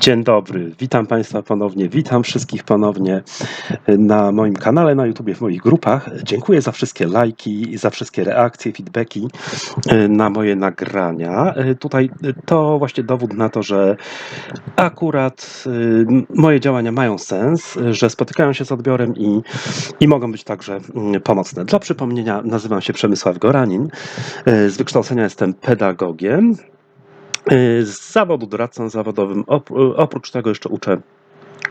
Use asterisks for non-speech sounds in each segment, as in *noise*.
Dzień dobry, witam Państwa ponownie, witam wszystkich ponownie na moim kanale na YouTube, w moich grupach. Dziękuję za wszystkie lajki, za wszystkie reakcje, feedbacki e, na moje nagrania. E, Tutaj to właśnie dowód na to, że akurat e, moje działania mają sens, że spotykają się z odbiorem i, i mogą być także mm, pomocne. Dla przypomnienia, nazywam się Przemysław Goranin, z wykształcenia jestem pedagogiem. Y, Z zawodu doradcą zawodowym, op- oprócz tego jeszcze uczę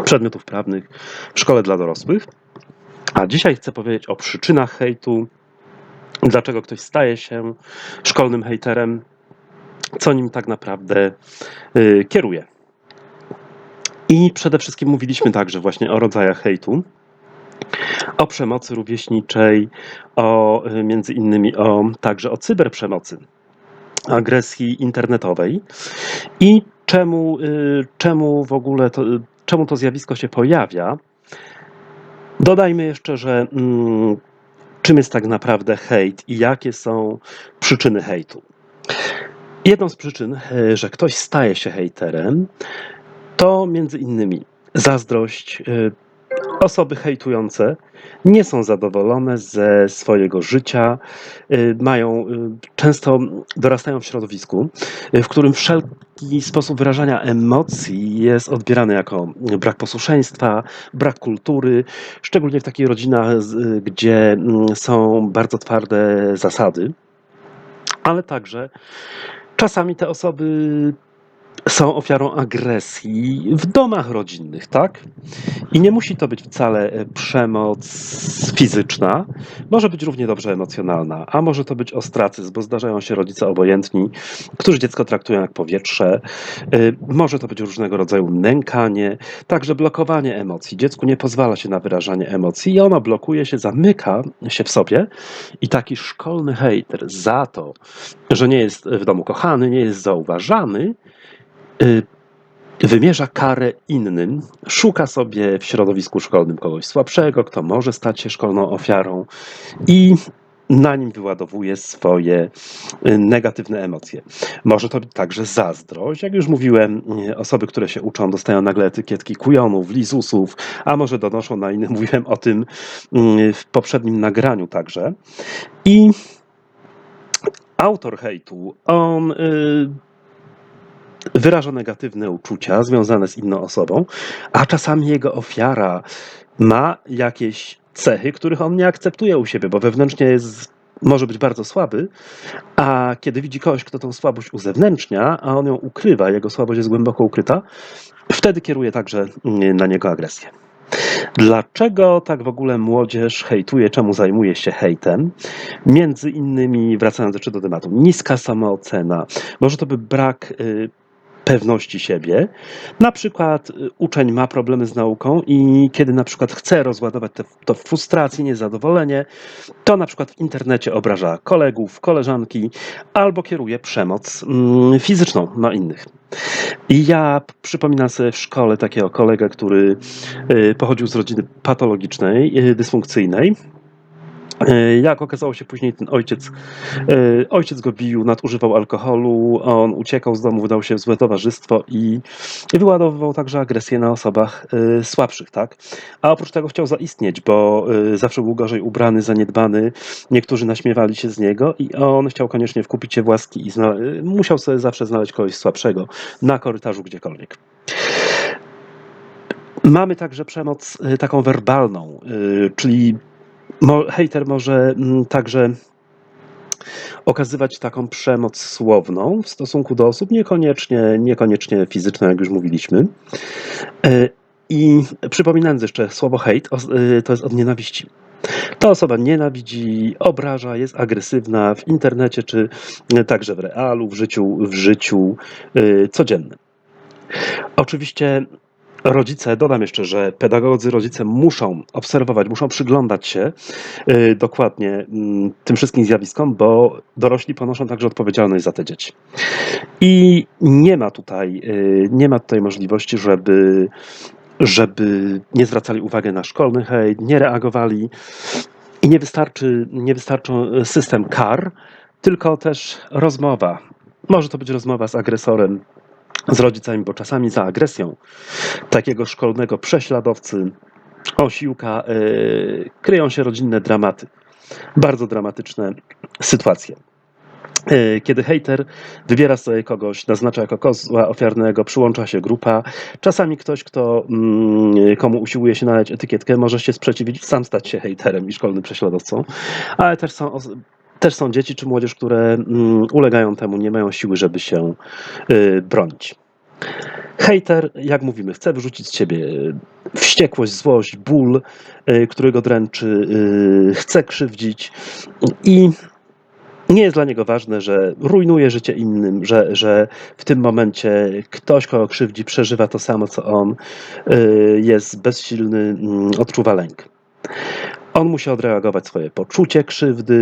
przedmiotów prawnych w szkole dla dorosłych. A dzisiaj chcę powiedzieć o przyczynach hejtu, dlaczego ktoś staje się szkolnym hejterem, co nim tak naprawdę y, kieruje. I przede wszystkim mówiliśmy także właśnie o rodzajach hejtu, o przemocy rówieśniczej, o między innymi o także o cyberprzemocy agresji internetowej i czemu, y, czemu w ogóle to, czemu to zjawisko się pojawia. Dodajmy jeszcze, że mm, czym jest tak naprawdę hejt i jakie są przyczyny hejtu. Jedną z przyczyn, y, że ktoś staje się hejterem, to między innymi zazdrość. Osoby hejtujące nie są zadowolone ze swojego życia, y, mają, y, często dorastają w środowisku, y, w którym wszelki sposób wyrażania emocji jest odbierany jako brak posłuszeństwa, brak kultury, szczególnie w takich rodzinach, gdzie mm, są bardzo twarde zasady, ale także czasami te osoby są ofiarą agresji w domach rodzinnych, tak? I nie musi to być wcale e, przemoc fizyczna, może być równie dobrze emocjonalna, a może to być ostracyzm, bo zdarzają się rodzice obojętni, którzy dziecko traktują jak powietrze. Y, Może to być różnego rodzaju nękanie, także blokowanie emocji. Dziecku nie pozwala się na wyrażanie emocji i ono blokuje się, zamyka się w sobie i taki szkolny hejter za to, że nie jest w domu kochany, nie jest zauważany, wymierza karę innym, szuka sobie w środowisku szkolnym kogoś słabszego, kto może stać się szkolną ofiarą i na nim wyładowuje swoje y, negatywne emocje. Może to być także zazdrość. Jak już mówiłem, y, osoby, które się uczą, dostają nagle etykietki kujonów, lizusów, a może donoszą na innych. *laughs* Mówiłem o tym y, w poprzednim nagraniu także. I autor hejtu, on y, wyraża negatywne uczucia związane z inną osobą, a czasami jego ofiara ma jakieś cechy, których on nie akceptuje u siebie, bo wewnętrznie jest, może być bardzo słaby, a kiedy widzi kogoś, kto tą słabość uzewnętrznia, a on ją ukrywa, jego słabość jest głęboko ukryta, wtedy kieruje także mm, na niego agresję. Dlaczego tak w ogóle młodzież hejtuje, czemu zajmuje się hejtem? Między innymi, wracając jeszcze do tematu, niska samoocena, może to by brak y, pewności siebie. Na przykład y, uczeń ma problemy z nauką i kiedy na przykład chce rozładować te, to frustrację, niezadowolenie, to na przykład w internecie obraża kolegów, koleżanki albo kieruje przemoc mm, fizyczną na innych. I ja przypominam sobie w szkole takiego kolegę, który y, pochodził z rodziny patologicznej, y, dysfunkcyjnej. Y, Jak okazało się później, ten ojciec, y, ojciec go bił, nadużywał alkoholu, on uciekał z domu, wydał się w złe towarzystwo i, wyładowywał także agresję na osobach y, słabszych, tak? A oprócz tego chciał zaistnieć, bo zawsze był gorzej ubrany, zaniedbany, niektórzy naśmiewali się z niego i on chciał koniecznie wkupić się w łaski i musiał sobie zawsze znaleźć kogoś słabszego na korytarzu gdziekolwiek. Mamy także przemoc taką werbalną, czyli hejter może mm, także okazywać taką przemoc słowną w stosunku do osób, niekoniecznie, niekoniecznie fizyczną, jak już mówiliśmy. Y, I przypominając jeszcze, słowo hejt y, to jest od nienawiści. Ta osoba nienawidzi, obraża, jest agresywna w internecie, czy y, także w realu, w życiu, w życiu codziennym. Oczywiście rodzice, dodam jeszcze, że pedagodzy, rodzice muszą obserwować, muszą przyglądać się y, dokładnie mm, tym wszystkim zjawiskom, bo dorośli ponoszą także odpowiedzialność za te dzieci. I nie ma tutaj, y, nie ma tutaj możliwości, żeby, żeby nie zwracali uwagi na szkolny hejt, nie reagowali i nie wystarczy, nie wystarczą system kar, tylko też rozmowa. Może to być rozmowa z agresorem, z rodzicami, bo czasami za agresją takiego szkolnego prześladowcy, osiłka, yy, kryją się rodzinne dramaty. Bardzo dramatyczne sytuacje. Yy, Kiedy hejter wybiera sobie kogoś, naznacza jako kozła ofiarnego, przyłącza się grupa. Czasami ktoś, kto, mm, komu usiłuje się nalać etykietkę, może się sprzeciwić, sam stać się hejterem i szkolnym prześladowcą. Ale też są, też są dzieci czy młodzież, które mm, ulegają temu, nie mają siły, żeby się yy, bronić. Hejter, jak mówimy, chce wyrzucić z ciebie wściekłość, złość, ból, y, który go dręczy, y, chce krzywdzić i nie jest dla niego ważne, że rujnuje życie innym, że, że w tym momencie ktoś, kogo krzywdzi, przeżywa to samo co on, y, jest bezsilny, mm, odczuwa lęk. On musi odreagować swoje poczucie krzywdy,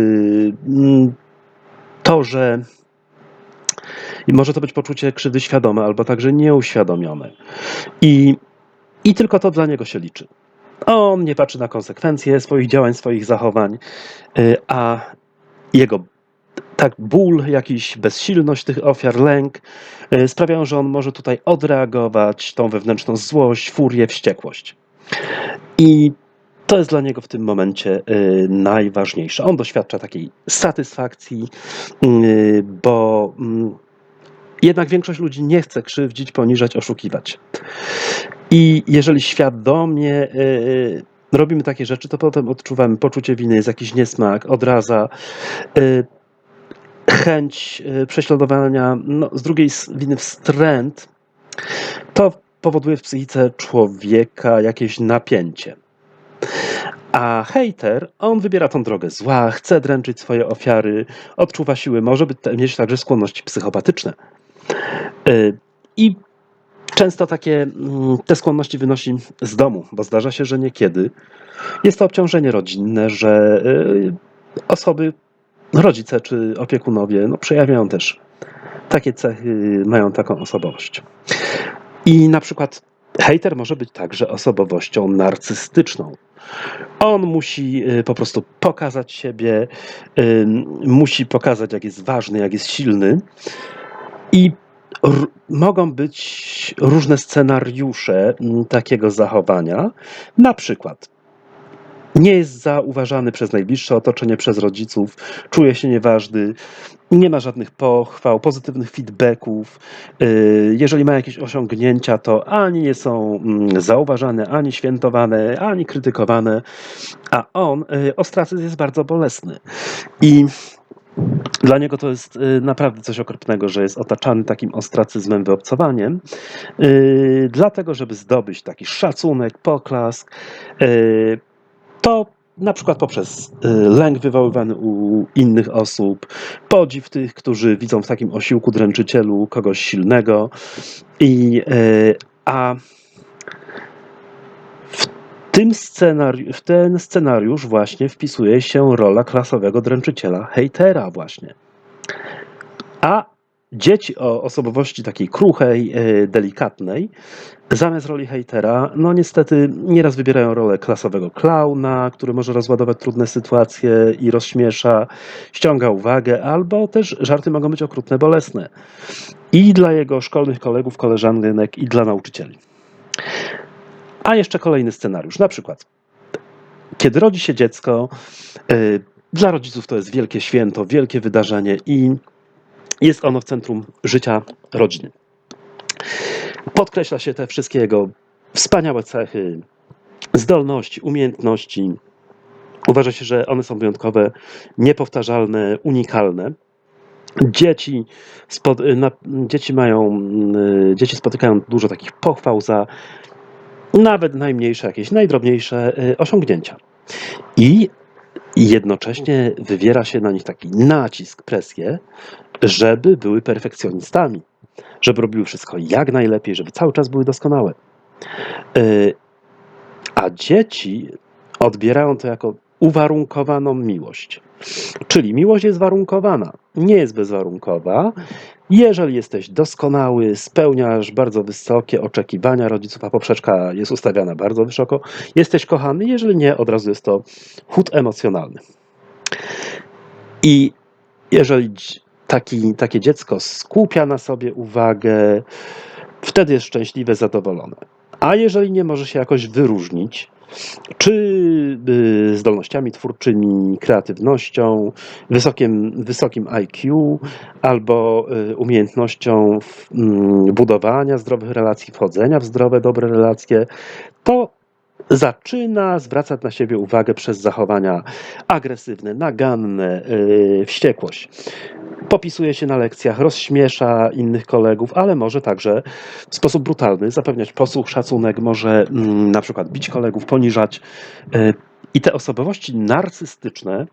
mm, to, że i może to być poczucie krzywdy świadome, albo także nieuświadomione. I, I tylko to dla niego się liczy. On nie patrzy na konsekwencje swoich działań, swoich zachowań, y, a jego tak ból, jakiś bezsilność tych ofiar, lęk y, sprawiają, że on może tutaj odreagować tą wewnętrzną złość, furię, wściekłość. I to jest dla niego w tym momencie y, najważniejsze. On doświadcza takiej satysfakcji, y, bo mm, jednak większość ludzi nie chce krzywdzić, poniżać, oszukiwać. I jeżeli świadomie y, robimy takie rzeczy, to potem odczuwamy poczucie winy, jest jakiś niesmak, odraza, chęć prześladowania, no, z drugiej winy wstręt. To powoduje w psychice człowieka jakieś napięcie. A hejter, on wybiera tą drogę zła, chce dręczyć swoje ofiary, odczuwa siły, może być, mieć także skłonności psychopatyczne. Y, I często takie mm, te skłonności wynosi z domu, bo zdarza się, że niekiedy jest to obciążenie rodzinne, że y, osoby, rodzice czy opiekunowie no, przejawiają też takie cechy, mają taką osobowość. I na przykład hejter może być także osobowością narcystyczną. On musi y, po prostu pokazać siebie, y, musi pokazać, jak jest ważny, jak jest silny. I mogą być różne scenariusze takiego zachowania. Na przykład nie jest zauważany przez najbliższe otoczenie, przez rodziców, czuje się nieważny, nie ma żadnych pochwał, pozytywnych feedbacków. Yy, Jeżeli ma jakieś osiągnięcia, to ani nie są mm, zauważane, ani świętowane, ani krytykowane, a on, yy, ostracyzm jest bardzo bolesny. I dla niego to jest y, naprawdę coś okropnego, że jest otaczany takim ostracyzmem, wyobcowaniem, dlatego, żeby zdobyć taki szacunek, poklask, to na przykład poprzez y, lęk wywoływany u innych osób, podziw tych, którzy widzą w takim osiłku dręczycielu kogoś silnego, i, y, a w tym scenari- w ten scenariusz właśnie wpisuje się rola klasowego dręczyciela, hejtera właśnie. A dzieci o osobowości takiej kruchej, e, delikatnej, zamiast roli hejtera, no niestety nieraz wybierają rolę klasowego klauna, który może rozładować trudne sytuacje i rozśmiesza, ściąga uwagę, albo też żarty mogą być okrutne, bolesne. I dla jego szkolnych kolegów, koleżanek, i dla nauczycieli. A jeszcze kolejny scenariusz, na przykład kiedy rodzi się dziecko, y, dla rodziców to jest wielkie święto, wielkie wydarzenie i jest ono w centrum życia rodziny. Podkreśla się te wszystkie jego wspaniałe cechy, zdolności, umiejętności. Uważa się, że one są wyjątkowe, niepowtarzalne, unikalne. Dzieci, na, dzieci mają, y, dzieci spotykają dużo takich pochwał za nawet najmniejsze, jakieś najdrobniejsze y, osiągnięcia. I jednocześnie wywiera się na nich taki nacisk, presję, żeby były perfekcjonistami, żeby robiły wszystko jak najlepiej, żeby cały czas były doskonałe. Y, A dzieci odbierają to jako uwarunkowaną miłość. Czyli miłość jest warunkowana, nie jest bezwarunkowa. Jeżeli jesteś doskonały, spełniasz bardzo wysokie oczekiwania rodziców, a poprzeczka jest ustawiana bardzo wysoko, jesteś kochany. Jeżeli nie, od razu jest to chód emocjonalny. I jeżeli taki, takie dziecko skupia na sobie uwagę, wtedy jest szczęśliwe, zadowolone. A jeżeli nie może się jakoś wyróżnić, czy y, zdolnościami twórczymi, kreatywnością, wysokim, wysokim IQ albo y, umiejętnością mm, budowania zdrowych relacji, wchodzenia w zdrowe, dobre relacje, to zaczyna zwracać na siebie uwagę przez zachowania agresywne, naganne, yy, wściekłość. Popisuje się na lekcjach, rozśmiesza innych kolegów, ale może także w sposób brutalny zapewniać posłuch, szacunek, może mm, na przykład bić kolegów, poniżać. Yy, I te osobowości narcystyczne,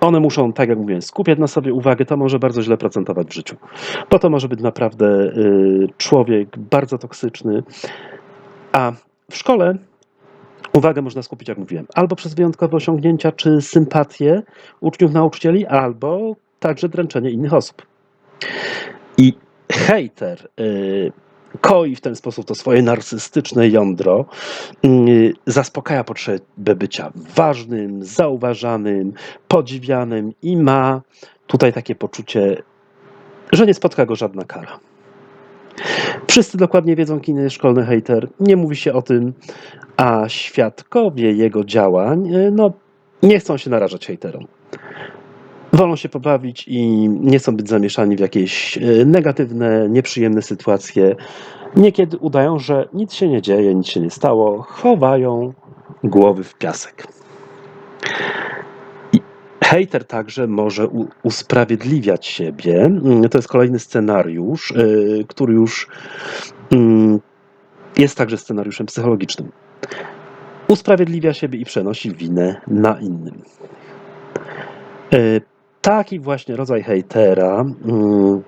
one muszą, tak jak mówiłem, skupiać na sobie uwagę, to może bardzo źle procentować w życiu. Bo to może być naprawdę yy, człowiek bardzo toksyczny, a w szkole uwagę można skupić, jak mówiłem, albo przez wyjątkowe osiągnięcia czy sympatię uczniów, nauczycieli, albo także dręczenie innych osób. I hejter y, koi w ten sposób to swoje narcystyczne jądro, y, zaspokaja potrzebę bycia ważnym, zauważanym, podziwianym i ma tutaj takie poczucie, że nie spotka go żadna kara. Wszyscy dokładnie wiedzą, kim jest szkolny hater. Nie mówi się o tym, a świadkowie jego działań e, no, nie chcą się narażać hejterom. Wolą się pobawić i nie chcą być zamieszani w jakieś e, negatywne, nieprzyjemne sytuacje. Niekiedy udają, że nic się nie dzieje, nic się nie stało, chowają głowy w piasek. Hejter także może usprawiedliwiać siebie. Mm, To jest kolejny scenariusz, e, który już mm, jest także scenariuszem psychologicznym. Usprawiedliwia siebie i przenosi winę na innym. E, Taki właśnie rodzaj hejtera mm,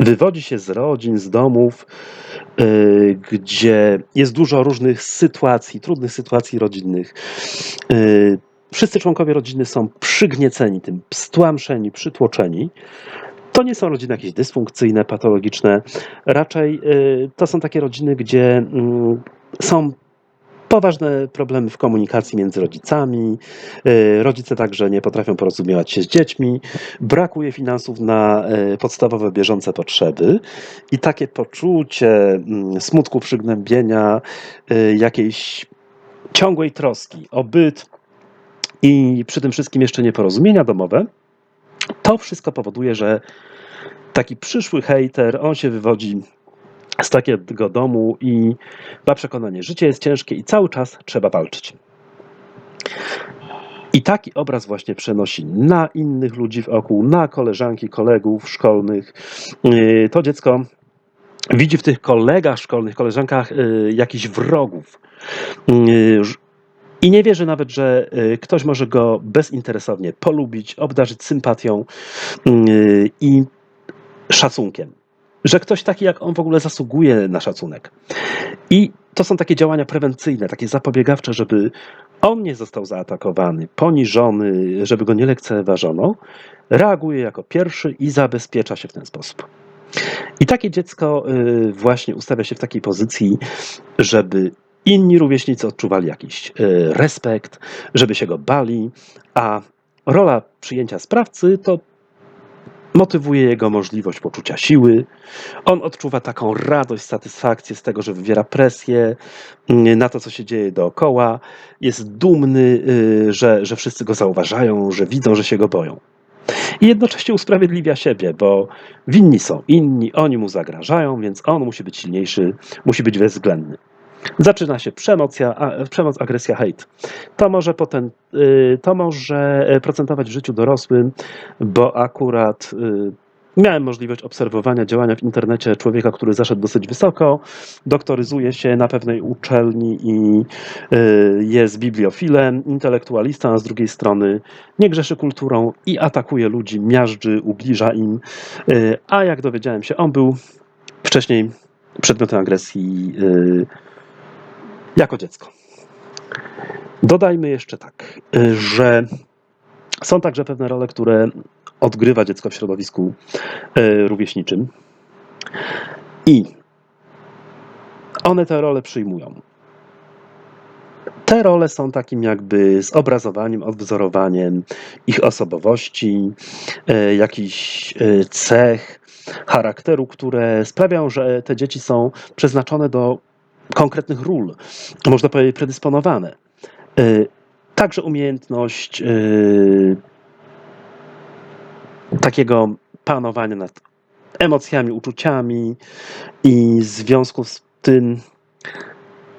wywodzi się z rodzin, z domów, e, gdzie jest dużo różnych sytuacji, trudnych sytuacji rodzinnych. Wszyscy członkowie rodziny są przygnieceni tym, stłamszeni, przytłoczeni. To nie są rodziny jakieś dysfunkcyjne, patologiczne. Raczej y, to są takie rodziny, gdzie mm, są poważne problemy w komunikacji między rodzicami. y, Rodzice także nie potrafią porozumiewać się z dziećmi. Brakuje finansów na y, podstawowe, bieżące potrzeby. I takie poczucie mm, smutku, przygnębienia, jakiejś ciągłej troski o byt i przy tym wszystkim jeszcze nieporozumienia domowe, to wszystko powoduje, że taki przyszły hejter, on się wywodzi z takiego domu i ma przekonanie, życie jest ciężkie i cały czas trzeba walczyć. I taki obraz właśnie przenosi na innych ludzi wokół, na koleżanki, kolegów szkolnych. Yy, To dziecko widzi w tych kolegach szkolnych, koleżankach yy, jakichś wrogów. I nie wierzy nawet, że yy, ktoś może go bezinteresownie polubić, obdarzyć sympatią yy, i szacunkiem. Że ktoś taki jak on w ogóle zasługuje na szacunek. I to są takie działania prewencyjne, takie zapobiegawcze, żeby on nie został zaatakowany, poniżony, żeby go nie lekceważono. Reaguje jako pierwszy i zabezpiecza się w ten sposób. I takie dziecko y, właśnie ustawia się w takiej pozycji, żeby inni rówieśnicy odczuwali jakiś y, respekt, żeby się go bali, a rola przyjęcia sprawcy to motywuje jego możliwość poczucia siły. On odczuwa taką radość, satysfakcję z tego, że wywiera presję na to, co się dzieje dookoła. Jest dumny, y, że, że wszyscy go zauważają, że widzą, że się go boją. I jednocześnie usprawiedliwia siebie, bo winni są inni, oni mu zagrażają, więc on musi być silniejszy, musi być bezwzględny. Zaczyna się przemoc, przemoc agresja, hejt. To może potem, y, to może e, procentować w życiu dorosłym, bo akurat y, miałem możliwość obserwowania działania w internecie człowieka, który zaszedł dosyć wysoko, doktoryzuje się na pewnej uczelni i y, jest bibliofilem, intelektualistą, a z drugiej strony nie grzeszy kulturą i atakuje ludzi, miażdży, ubliża im. A jak dowiedziałem się, on był wcześniej przedmiotem agresji jako dziecko. Dodajmy jeszcze tak, że są także pewne role, które odgrywa dziecko w środowisku y, rówieśniczym i one te role przyjmują. Te role są takim jakby zobrazowaniem, odwzorowaniem ich osobowości, y, jakichś y, cech, charakteru, które sprawiają, że te dzieci są przeznaczone do konkretnych ról, można powiedzieć predysponowane. Y, Także umiejętność y, takiego panowania nad emocjami, uczuciami i w związku z tym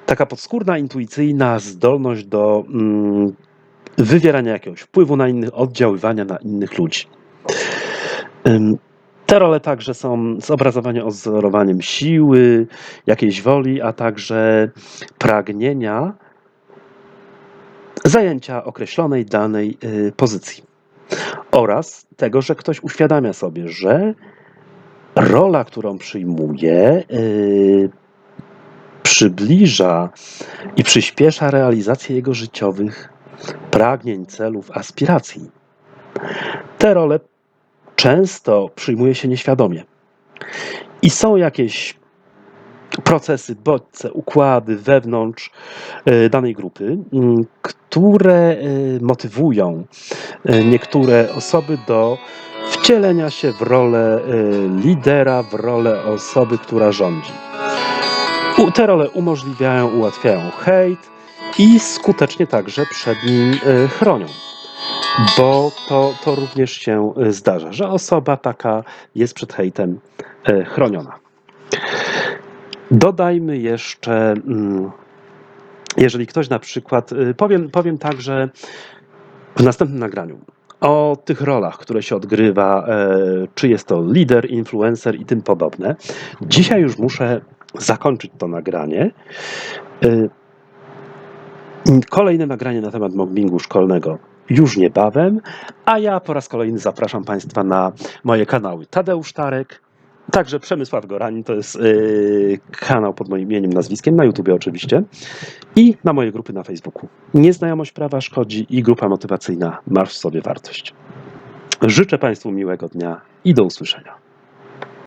taka podskórna, intuicyjna zdolność do mm, wywierania jakiegoś wpływu na innych, oddziaływania na innych ludzi. Te role także są zobrazowanie odzorowaniem siły, jakiejś woli, a także pragnienia zajęcia określonej danej y, pozycji. Oraz tego, że ktoś uświadamia sobie, że rola, którą przyjmuje, y, przybliża i przyspiesza realizację jego życiowych pragnień, celów, aspiracji. Te role często przyjmuje się nieświadomie. I są jakieś procesy, bodźce, układy wewnątrz e, danej grupy, m, które e, motywują e, niektóre osoby do wcielenia się w rolę lidera, w rolę osoby, która rządzi. Te role umożliwiają, ułatwiają hejt i skutecznie także przed nim chronią. Bo to, to również się e, zdarza, że osoba taka jest przed hejtem e, chroniona. Dodajmy jeszcze, mm, jeżeli ktoś na przykład, y, powiem, powiem tak, że w następnym nagraniu o tych rolach, które się odgrywa, e, czy jest to lider, influencer i tym podobne. Dzisiaj już muszę zakończyć to nagranie. Kolejne nagranie na temat mobbingu szkolnego już niebawem, a ja po raz kolejny zapraszam Państwa na moje kanały Tadeusz Tarek, także Przemysław Goranin, to jest yy, kanał pod moim imieniem, nazwiskiem, na YouTubie oczywiście, i na moje grupy na Facebooku. Nieznajomość prawa szkodzi i grupa motywacyjna Masz w sobie wartość. Życzę Państwu miłego dnia i do usłyszenia.